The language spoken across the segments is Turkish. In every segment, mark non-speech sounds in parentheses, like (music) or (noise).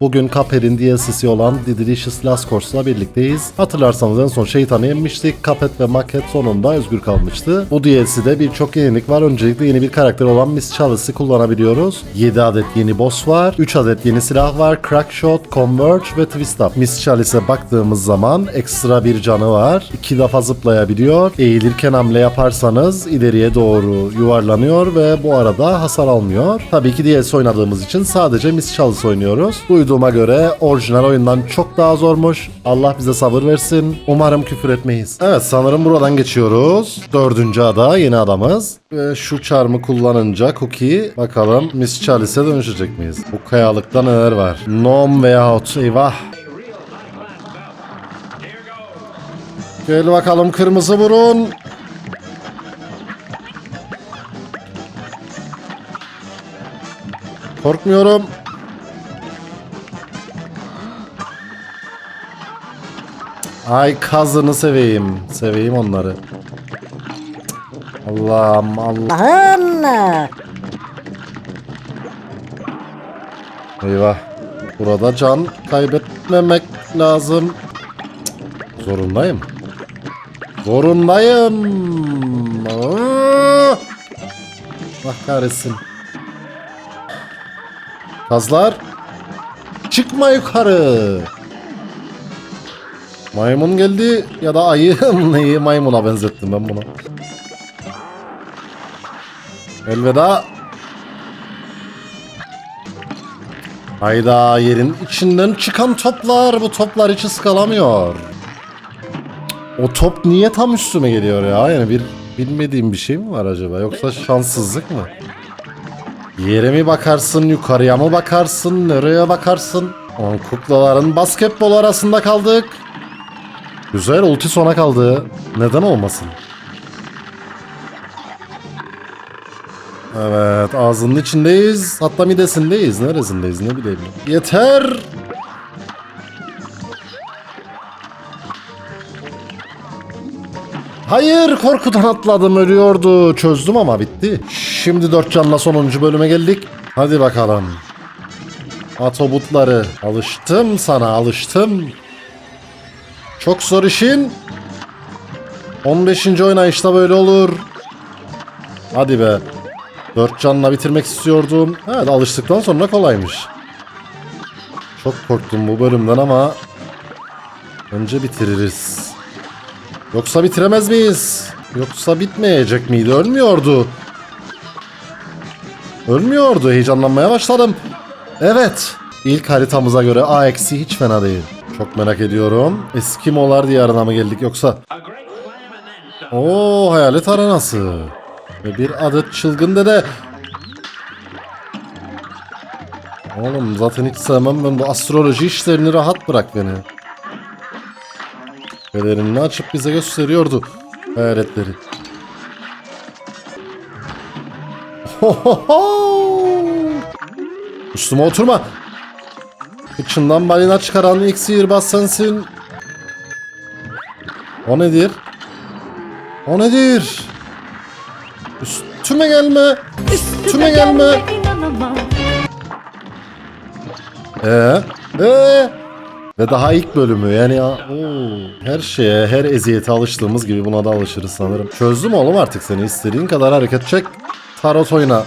Bugün Cuphead'in DLC'si olan The Delicious Last Course'la birlikteyiz. Hatırlarsanız en son şeytanı yenmiştik. Cuphead ve Maket sonunda özgür kalmıştı. Bu DLC'de birçok yenilik var. Öncelikle yeni bir karakter olan Miss Chalice'i kullanabiliyoruz. 7 adet yeni boss var. 3 adet yeni silah var. Crackshot, Converge ve Twist Up. Miss Chalice'e baktığımız zaman ekstra bir canı var. 2 defa zıplayabiliyor. Eğilirken hamle yaparsanız ileriye doğru yuvarlanıyor ve bu arada hasar almıyor. Tabii ki DLC oynadığımız için sadece Miss Chalice oynuyoruz. Duyduğuma göre orijinal oyundan çok daha zormuş. Allah bize sabır versin. Umarım küfür etmeyiz. Evet sanırım buradan geçiyoruz. Dördüncü ada yeni adamız. Ve şu çarmı kullanınca Cookie bakalım Miss Chalice'e dönüşecek miyiz? Bu kayalıkta neler var? Nom veyahut eyvah. Gel bakalım kırmızı burun. Korkmuyorum. Ay kazını seveyim. Seveyim onları. Allah'ım Allah. Allah'ım. Eyvah. Burada can kaybetmemek lazım. Zorundayım. Zorundayım. Aa! Allah kahretsin. Kazlar. Çıkma yukarı. Maymun geldi ya da ayı. (laughs) Neyi maymuna benzettim ben bunu. Elveda. Hayda yerin içinden çıkan toplar. Bu toplar hiç ıskalamıyor. O top niye tam üstüme geliyor ya? Yani bir bilmediğim bir şey mi var acaba? Yoksa şanssızlık mı? Yere mi bakarsın, yukarıya mı bakarsın, nereye bakarsın? On kuklaların basketbol arasında kaldık. Güzel ulti sona kaldı. Neden olmasın? Evet ağzının içindeyiz. Hatta midesindeyiz. Neresindeyiz ne bileyim. Yeter. Hayır korkudan atladım ölüyordu. Çözdüm ama bitti. Şimdi dört canla sonuncu bölüme geldik. Hadi bakalım. Atobutları. Alıştım sana alıştım. Çok zor işin. 15. oynayışta böyle olur. Hadi be. Dört canla bitirmek istiyordum. Evet alıştıktan sonra kolaymış. Çok korktum bu bölümden ama önce bitiririz. Yoksa bitiremez miyiz? Yoksa bitmeyecek miydi? Ölmüyordu. Ölmüyordu. Heyecanlanmaya başladım. Evet. İlk haritamıza göre A eksi hiç fena değil. Çok merak ediyorum. Eskimolar diyarına mı geldik yoksa? Oo hayalet arenası. Ve bir adet çılgın dede. Oğlum zaten hiç sevmem ben bu astroloji işlerini rahat bırak beni. Pelerini açıp bize gösteriyordu hayaletleri. Üstüme oturma. Kıçından balina çıkaran ilk sihirbaz sensin. O nedir? O nedir? Üstüme gelme. Üstüme gelme. Ee, ee. Ve daha ilk bölümü yani ya, oo, her şeye, her eziyete alıştığımız gibi buna da alışırız sanırım. Çözdüm oğlum artık seni. İstediğin kadar hareket çek. Tarot oyna.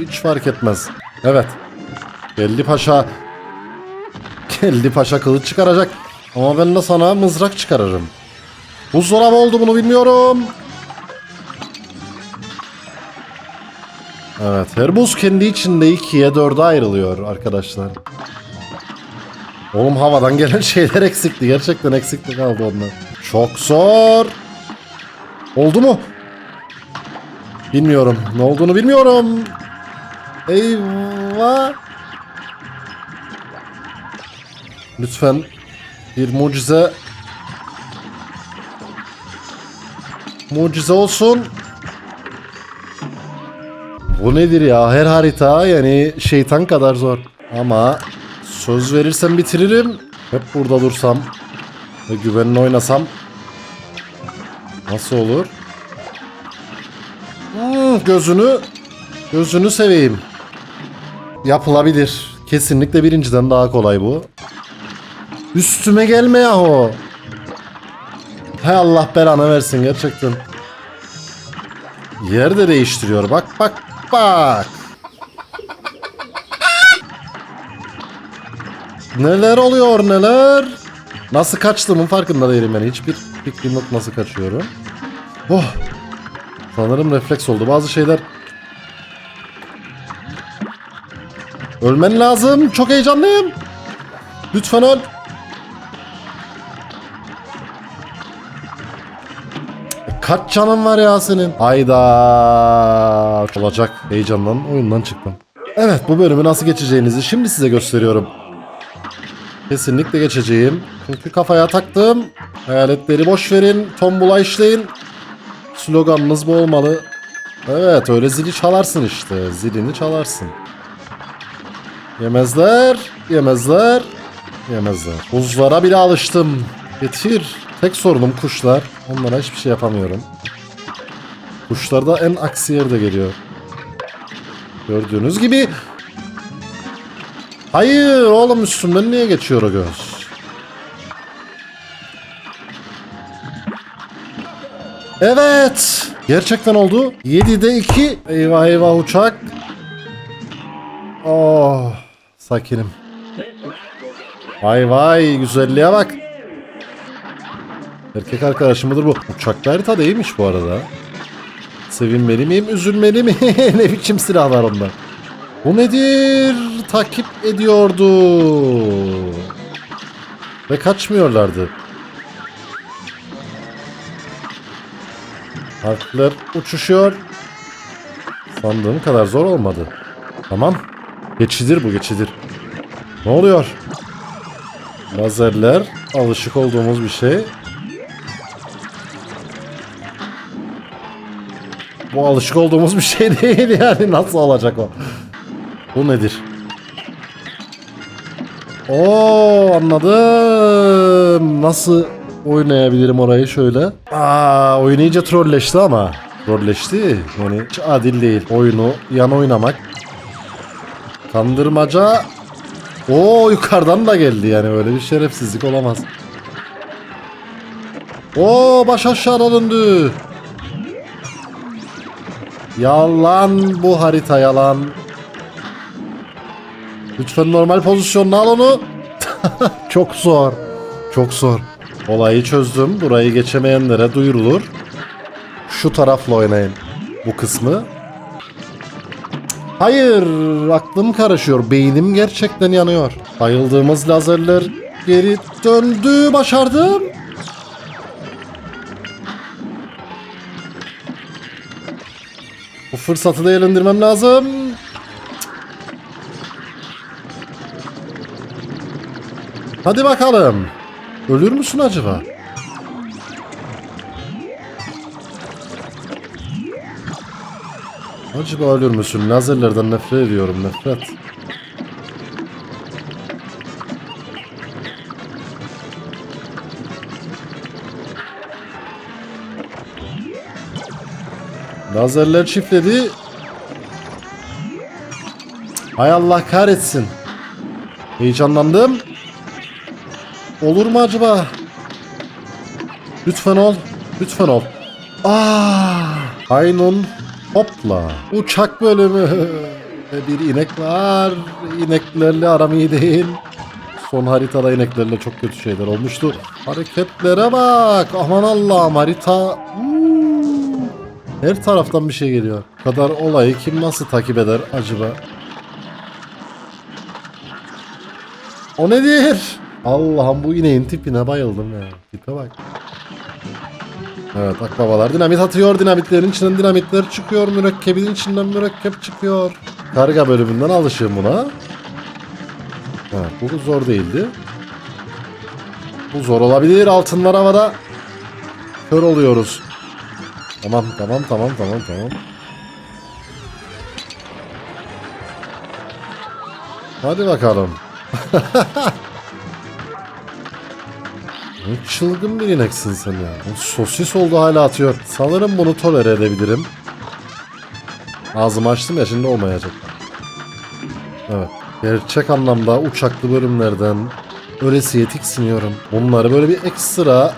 Hiç fark etmez. Evet. Geldi paşa. Geldi paşa kılıç çıkaracak. Ama ben de sana mızrak çıkarırım. Buzdolabı oldu bunu bilmiyorum. Evet her buz kendi içinde ikiye dörde ayrılıyor arkadaşlar. Oğlum havadan gelen (laughs) şeyler eksikti. Gerçekten eksikti kaldı onlar. Çok zor. Oldu mu? Bilmiyorum. Ne olduğunu bilmiyorum. Eyvah. Lütfen bir mucize mucize olsun. Bu nedir ya? Her harita yani şeytan kadar zor. Ama söz verirsem bitiririm. Hep burada dursam ve güvenli oynasam nasıl olur? Hmm, gözünü gözünü seveyim. Yapılabilir. Kesinlikle birinciden daha kolay bu. Üstüme gelme yahu. Hay Allah belanı versin gerçekten. Yer de değiştiriyor. Bak bak bak. Neler oluyor neler? Nasıl kaçtığımın farkında değilim ben. Hiçbir fikrim yok nasıl kaçıyorum. Oh. Sanırım refleks oldu. Bazı şeyler... Ölmen lazım. Çok heyecanlıyım. Lütfen öl. Kaç canın var ya senin? Hayda. Olacak. Heyecandan oyundan çıktım. Evet bu bölümü nasıl geçeceğinizi şimdi size gösteriyorum. Kesinlikle geçeceğim. Çünkü kafaya taktım. Hayaletleri boş verin. Tombula işleyin. Sloganınız bu olmalı. Evet öyle zili çalarsın işte. Zilini çalarsın. Yemezler. Yemezler. Yemezler. Buzlara bile alıştım. Getir. Tek sorunum kuşlar. Onlara hiçbir şey yapamıyorum. Kuşlarda en aksi yerde geliyor. Gördüğünüz gibi. Hayır oğlum üstümden niye geçiyor o göz? Evet. Gerçekten oldu. 7'de 2. Eyvah eyvah uçak. Oh. Sakinim. Vay vay güzelliğe bak. Erkek arkadaşım mıdır bu? Uçaklı harita değilmiş bu arada. Sevinmeli miyim, üzülmeli mi? (laughs) ne biçim silah var onda? Bu nedir? Takip ediyordu. Ve kaçmıyorlardı. Harfler uçuşuyor. Sandığım kadar zor olmadı. Tamam. Geçidir bu geçidir. Ne oluyor? Lazerler alışık olduğumuz bir şey. Bu alışık olduğumuz bir şey (laughs) değil yani nasıl olacak o? Bu nedir? Oo anladım. Nasıl oynayabilirim orayı şöyle? Aa iyice trolleşti ama. Trolleşti. Yani hiç adil değil. Oyunu yan oynamak. Kandırmaca. Oo yukarıdan da geldi yani öyle bir şerefsizlik olamaz. Oo baş aşağıda döndü. Yalan bu harita yalan. Lütfen normal pozisyonuna al onu. (laughs) Çok zor. Çok zor. Olayı çözdüm. Burayı geçemeyenlere duyurulur. Şu tarafla oynayın. Bu kısmı. Hayır. Aklım karışıyor. Beynim gerçekten yanıyor. Bayıldığımız lazerler geri döndü. Başardım. Bu fırsatı değerlendirmem lazım. Hadi bakalım. Ölür müsün acaba? Acaba ölür müsün? Lazerlerden nefret ediyorum nefret. Lazerler çiftledi. Hay Allah kahretsin. Heyecanlandım. Olur mu acaba? Lütfen ol. Lütfen ol. Aa! Aynun hopla. Uçak bölümü. (laughs) Bir inek var. İneklerle aram iyi değil. Son haritada ineklerle çok kötü şeyler olmuştu. Hareketlere bak. Aman Allah'ım harita. Her taraftan bir şey geliyor. Kadar olayı kim nasıl takip eder acaba? O nedir? Allah'ım bu ineğin tipine bayıldım ya. Tipe bak. Evet akbabalar dinamit atıyor. Dinamitlerin içinden dinamitler çıkıyor. Mürekkebin içinden mürekkep çıkıyor. Karga bölümünden alışığım buna. Evet bu zor değildi. Bu zor olabilir. Altınlar havada. Kör oluyoruz. Tamam tamam tamam tamam tamam. Hadi bakalım. (laughs) Çılgın bir ineksin sen ya. Sosis oldu hala atıyor. Sanırım bunu tolere edebilirim. Ağzımı açtım ya şimdi olmayacak. Evet. Gerçek anlamda uçaklı bölümlerden ölesiye tiksiniyorum. Bunları böyle bir ekstra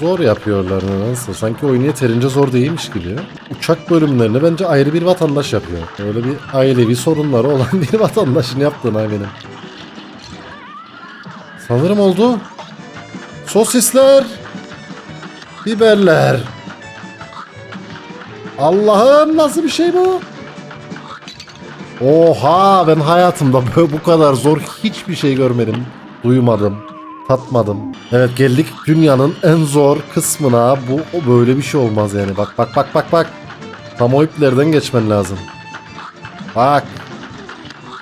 zor yapıyorlar nedense. Sanki oyun yeterince zor değilmiş gibi. Uçak bölümlerini bence ayrı bir vatandaş yapıyor. Öyle bir ailevi sorunları olan (laughs) bir vatandaşın yaptığına eminim. Sanırım oldu. Sosisler. Biberler. Allah'ım nasıl bir şey bu? Oha ben hayatımda bu kadar zor hiçbir şey görmedim. Duymadım. Tatmadım. Evet geldik dünyanın en zor kısmına. Bu böyle bir şey olmaz yani. Bak bak bak bak bak. Tam o iplerden geçmen lazım. Bak.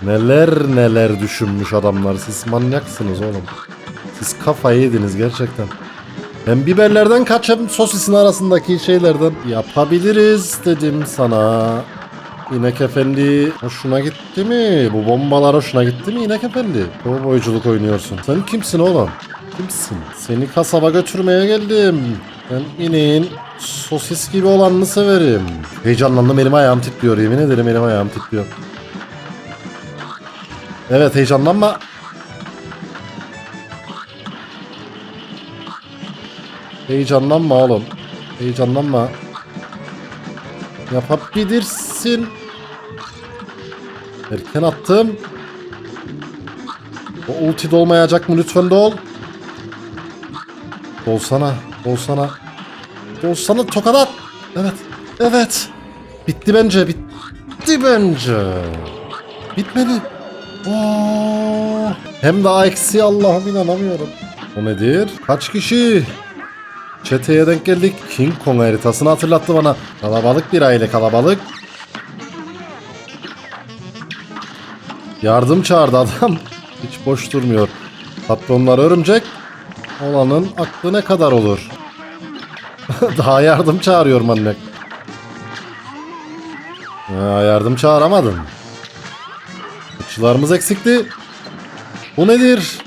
Neler neler düşünmüş adamlar. Siz manyaksınız oğlum. Siz kafayı yediniz gerçekten. Ben biberlerden kaçım sosisin arasındaki şeylerden yapabiliriz dedim sana. İnek Efendi hoşuna gitti mi? Bu bombalar hoşuna gitti mi İnek Efendi? Kovboyculuk oynuyorsun. Sen kimsin oğlum? Kimsin? Seni kasaba götürmeye geldim. Ben ineğin sosis gibi olanını severim. Heyecanlandım elim ayağım titriyor yemin ederim elim ayağım titriyor. Evet heyecanlanma. Heyecanlanma oğlum. Heyecanlanma. Yapabilirsin. Erken attım. O ulti dolmayacak mı lütfen dol. Dolsana. Dolsana. Dolsana tokat at. Evet. Evet. Bitti bence. Bitti bence. Bitmedi. Oo. Hem de eksi Allah'ım inanamıyorum. O nedir? Kaç kişi? Çeteye denk geldik. King Kong haritasını hatırlattı bana. Kalabalık bir aile kalabalık. Yardım çağırdı adam. (laughs) Hiç boş durmuyor. Patronlar örümcek. Olanın aklı ne kadar olur? (laughs) Daha yardım çağırıyor manyak. Ya, yardım çağıramadın. Uçlarımız eksikti. Bu nedir?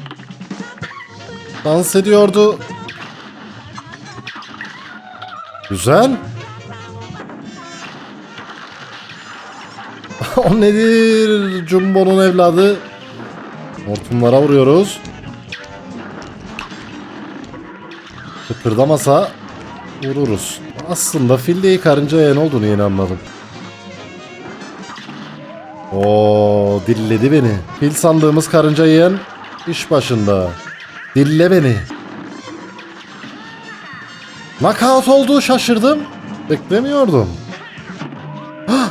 Dans ediyordu. Güzel. (laughs) o nedir? Jumbo'nun evladı. Hortumlara vuruyoruz. Kıpırdamasa vururuz. Aslında fil değil karınca yeğen olduğunu yeni anladım. Oo dilledi beni. Fil sandığımız karınca yiyen iş başında. Dille beni. Knockout oldu şaşırdım. Beklemiyordum. Hah!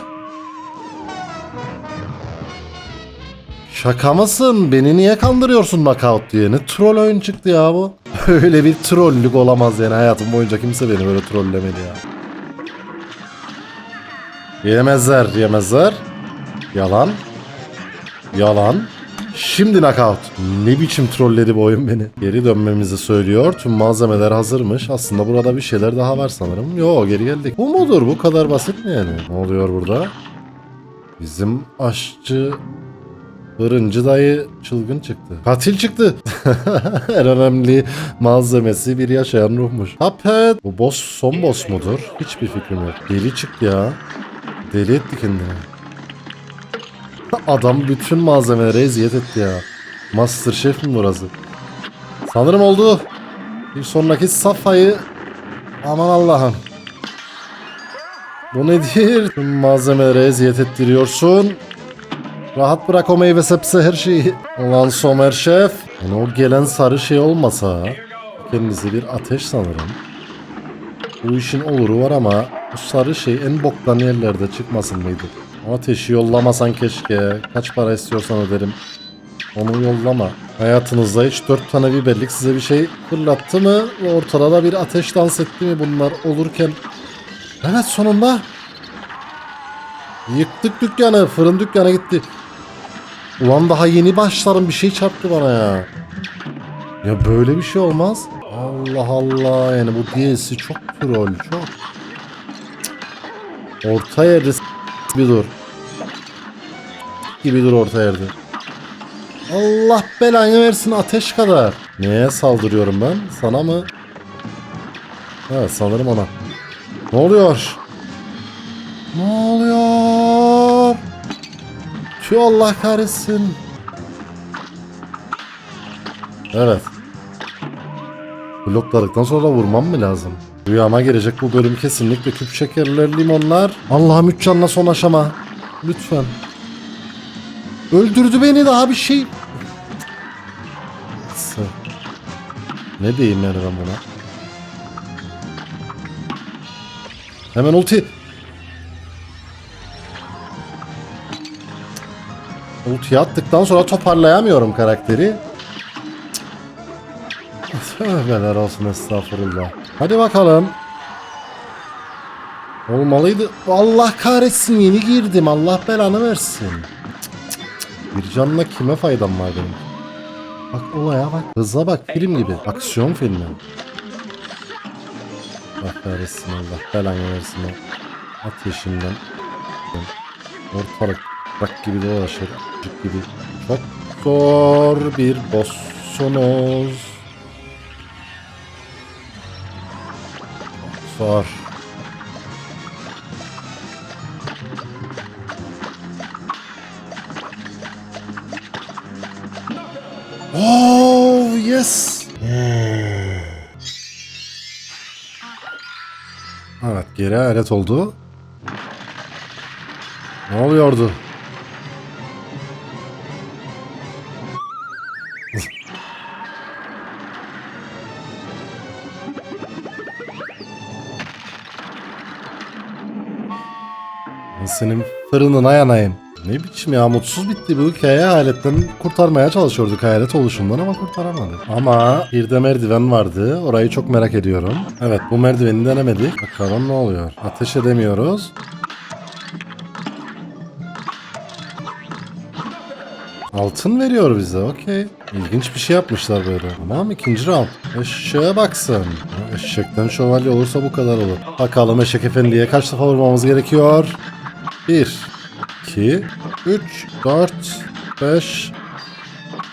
Şaka mısın? Beni niye kandırıyorsun knockout diye? Ne troll oyun çıktı ya bu? (laughs) Öyle bir trollük olamaz yani hayatım boyunca kimse beni böyle trollemedi ya. Yemezler, yemezler. Yalan. Yalan. Şimdi knockout. Ne biçim trolledi bu oyun beni. Geri dönmemizi söylüyor. Tüm malzemeler hazırmış. Aslında burada bir şeyler daha var sanırım. Yo geri geldik. Bu mudur? Bu kadar basit mi yani? Ne oluyor burada? Bizim aşçı Fırıncı dayı çılgın çıktı. Katil çıktı. (laughs) en önemli malzemesi bir yaşayan ruhmuş. Tapet. Bu boss son boss mudur? Hiçbir fikrim yok. Deli çıktı ya. Deli etti kendini. Adam bütün malzemelere eziyet etti ya. Masterchef mi burası? Sanırım oldu. Bir sonraki safhayı aman Allah'ım. Bu nedir? Tüm malzemelere eziyet ettiriyorsun. Rahat bırak o meyve sebze her şeyi. Ulan Somer Şef. Yani o gelen sarı şey olmasa kendisi bir ateş sanırım. Bu işin oluru var ama bu sarı şey en boktan yerlerde çıkmasın mıydı? Ateşi yollamasan keşke. Kaç para istiyorsan öderim. Onu yollama. Hayatınızda hiç dört tane biberlik size bir şey fırlattı mı? Ortada da bir ateş dans etti mi bunlar olurken? Evet sonunda. Yıktık dükkanı. Fırın dükkanı gitti. Ulan daha yeni başlarım bir şey çarptı bana ya. Ya böyle bir şey olmaz. Allah Allah yani bu DLC çok troll çok. Orta yerde s- bir dur. Gibi dur orta yerde. Allah belanı versin ateş kadar. Neye saldırıyorum ben? Sana mı? Ha sanırım ona. Ne oluyor? Ne oluyor? Şu Allah kahretsin. Evet. Blokladıktan sonra vurmam mı lazım? Rüyama girecek bu bölüm kesinlikle küp şekerler, limonlar. Allah'ım üç canla son aşama. Lütfen. Öldürdü beni daha bir şey. Ne diyeyim ben buna? Hemen ulti. Ultiyi attıktan sonra toparlayamıyorum karakteri. Tövbeler olsun estağfurullah. Hadi bakalım. Olmalıydı. Allah kahretsin yeni girdim. Allah belanı versin. Bir canla kime faydam var benim? Bak olaya bak. Hıza bak film gibi. Aksiyon filmi. Allah kahretsin Allah belanı versin. o Ateşinden. Ortalık bak gibi dolaşır. Cık gibi. Çok zor bir bosssunuz. Zor. Oh yes. Evet geri alet oldu. Ne oluyordu? Senin fırınına yanayım. Ne biçim ya mutsuz bitti bu hikaye hayaletten kurtarmaya çalışıyorduk hayalet oluşundan ama kurtaramadık. Ama bir de merdiven vardı orayı çok merak ediyorum. Evet bu merdiveni denemedik. Bakalım ne oluyor. Ateş edemiyoruz. Altın veriyor bize okey. İlginç bir şey yapmışlar böyle. Tamam ikinci round. Eşeğe baksın. Eşekten şövalye olursa bu kadar olur. Bakalım eşek efendiye kaç defa vurmamız gerekiyor? 1, 2, 3, 4, 5,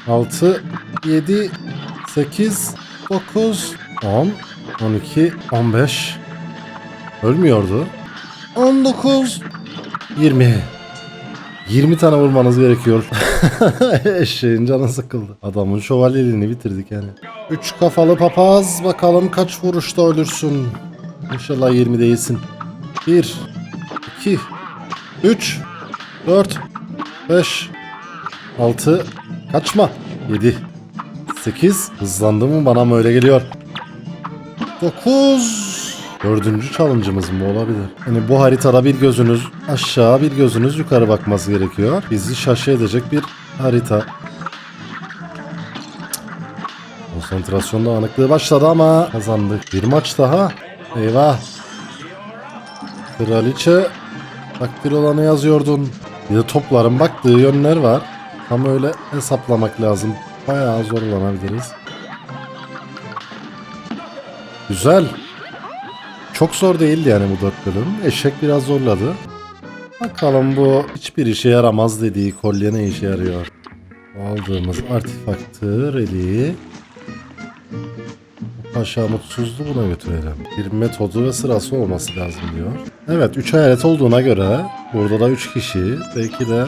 6, 7, 8, 9, 10, 12, 15. Ölmüyordu. 19, 20. 20 tane vurmanız gerekiyor. (laughs) Eşeğin canı sıkıldı. Adamın şövalyeliğini bitirdik yani. 3 kafalı papaz. Bakalım kaç vuruşta ölürsün. İnşallah 20 değilsin. 1 2 3 4 5 6 Kaçma. 7 8 Hızlandı mı bana mı öyle geliyor. 9 Dördüncü challenge'ımız mı olabilir? Hani bu haritada bir gözünüz aşağı bir gözünüz yukarı bakması gerekiyor. Bizi şaşı edecek bir harita. Konsantrasyon dağınıklığı başladı ama kazandık. Bir maç daha. Eyvah. Kraliçe takdir olanı yazıyordun. Bir de topların baktığı yönler var. Tam öyle hesaplamak lazım. Bayağı zorlanabiliriz. Güzel. Çok zor değildi yani bu dört bölüm. Eşek biraz zorladı. Bakalım bu hiçbir işe yaramaz dediği kolye ne işe yarıyor? Aldığımız artefaktı, reliği. Aşağı mutsuzluğu buna götürelim. Bir metodu ve sırası olması lazım diyor. Evet 3 hayalet olduğuna göre burada da 3 kişi belki de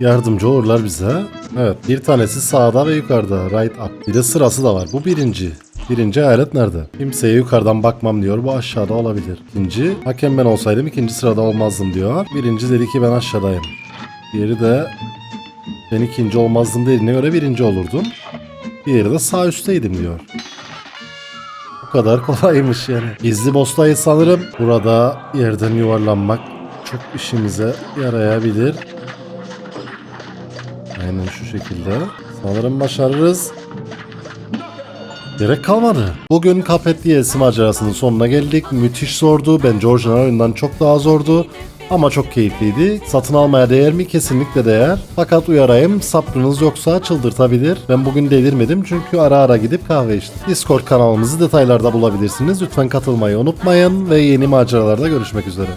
yardımcı olurlar bize. Evet bir tanesi sağda ve yukarıda right up. Bir de sırası da var. Bu birinci. Birinci hayalet nerede? Kimseye yukarıdan bakmam diyor. Bu aşağıda olabilir. İkinci hakem ben olsaydım ikinci sırada olmazdım diyor. Birinci dedi ki ben aşağıdayım. Diğeri de ben ikinci olmazdım dediğine göre birinci olurdum. Diğeri de sağ üstteydim diyor. Bu kadar (laughs) kolaymış yani. Gizli boss'tayız sanırım. Burada yerden yuvarlanmak çok işimize yarayabilir. Aynen şu şekilde. Sanırım başarırız. Gerek kalmadı. Bugün Cuphead DLC macerasının sonuna geldik. Müthiş zordu. Bence orijinal oyundan çok daha zordu. Ama çok keyifliydi. Satın almaya değer mi? Kesinlikle değer. Fakat uyarayım sabrınız yoksa çıldırtabilir. Ben bugün delirmedim çünkü ara ara gidip kahve içtim. Discord kanalımızı detaylarda bulabilirsiniz. Lütfen katılmayı unutmayın ve yeni maceralarda görüşmek üzere.